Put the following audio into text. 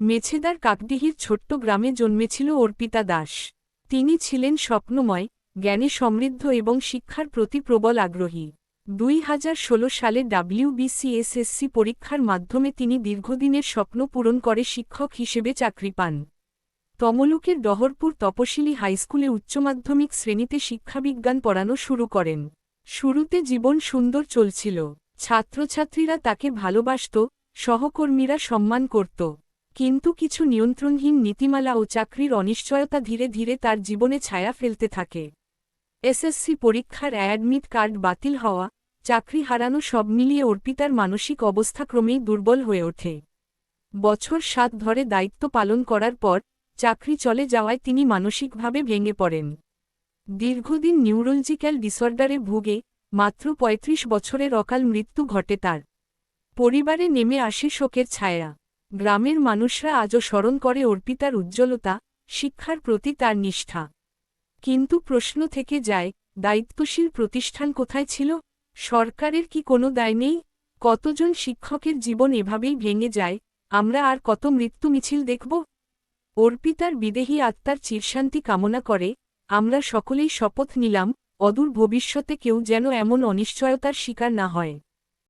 মেছেদার কাকডিহির ছোট্ট গ্রামে জন্মেছিল অর্পিতা দাস। তিনি ছিলেন স্বপ্নময়, জ্ঞানে সমৃদ্ধ এবং শিক্ষার প্রতি প্রবল আগ্রহী। দুই হাজার ষোলো সালে ডাব্লিউবিসিএসএসসি পরীক্ষার মাধ্যমে তিনি দীর্ঘদিনের স্বপ্ন পূরণ করে শিক্ষক হিসেবে চাকরি পান। তমলুকের ডহরপুর তপশিলি হাইস্কুলে উচ্চমাধ্যমিক শ্রেণীতে শিক্ষাবিজ্ঞান পড়ানো শুরু করেন। শুরুতে জীবন সুন্দর চলছিল। ছাত্রছাত্রীরা তাকে ভালোবাসত, সহকর্মীরা সম্মান করত। কিন্তু কিছু নিয়ন্ত্রণহীন নীতিমালা ও চাকরির অনিশ্চয়তা ধীরে ধীরে তার জীবনে ছায়া ফেলতে থাকে। এসএসসি পরীক্ষার অ্যাডমিট কার্ড বাতিল হওয়া, চাকরি হারানো সব মিলিয়ে অর্পিতার মানসিক অবস্থা ক্রমেই দুর্বল হয়ে ওঠে। বছর সাত ধরে দায়িত্ব পালন করার পর, চাকরি চলে যাওয়ায় তিনি মানসিকভাবে ভেঙে পড়েন। দীর্ঘদিন নিউরোলজিক্যাল ডিসঅর্ডারে ভুগে, মাত্র ৩৫ বছরের অকাল মৃত্যু ঘটে তার। পরিবারে নেমে আসে শোকের ছায়া। গ্রামের মানুষরা আজও স্মরণ করে অর্পিতার উজ্জ্বলতা, শিক্ষার প্রতি তার নিষ্ঠা। কিন্তু প্রশ্ন থেকে যায়, দায়িত্বশীল প্রতিষ্ঠান কোথায় ছিল? সরকারের কি কোনো দায় নেই? কতজন শিক্ষকের জীবন এভাবেই ভেঙে যায়? আমরা আর কত মৃত্যু মিছিল দেখব? অর্পিতার বিদেহী আত্মার চিরশান্তি কামনা করে, আমরা সকলেই শপথ নিলাম, অদূর ভবিষ্যতে কেউ যেন এমন অনিশ্চয়তার শিকার না হয়।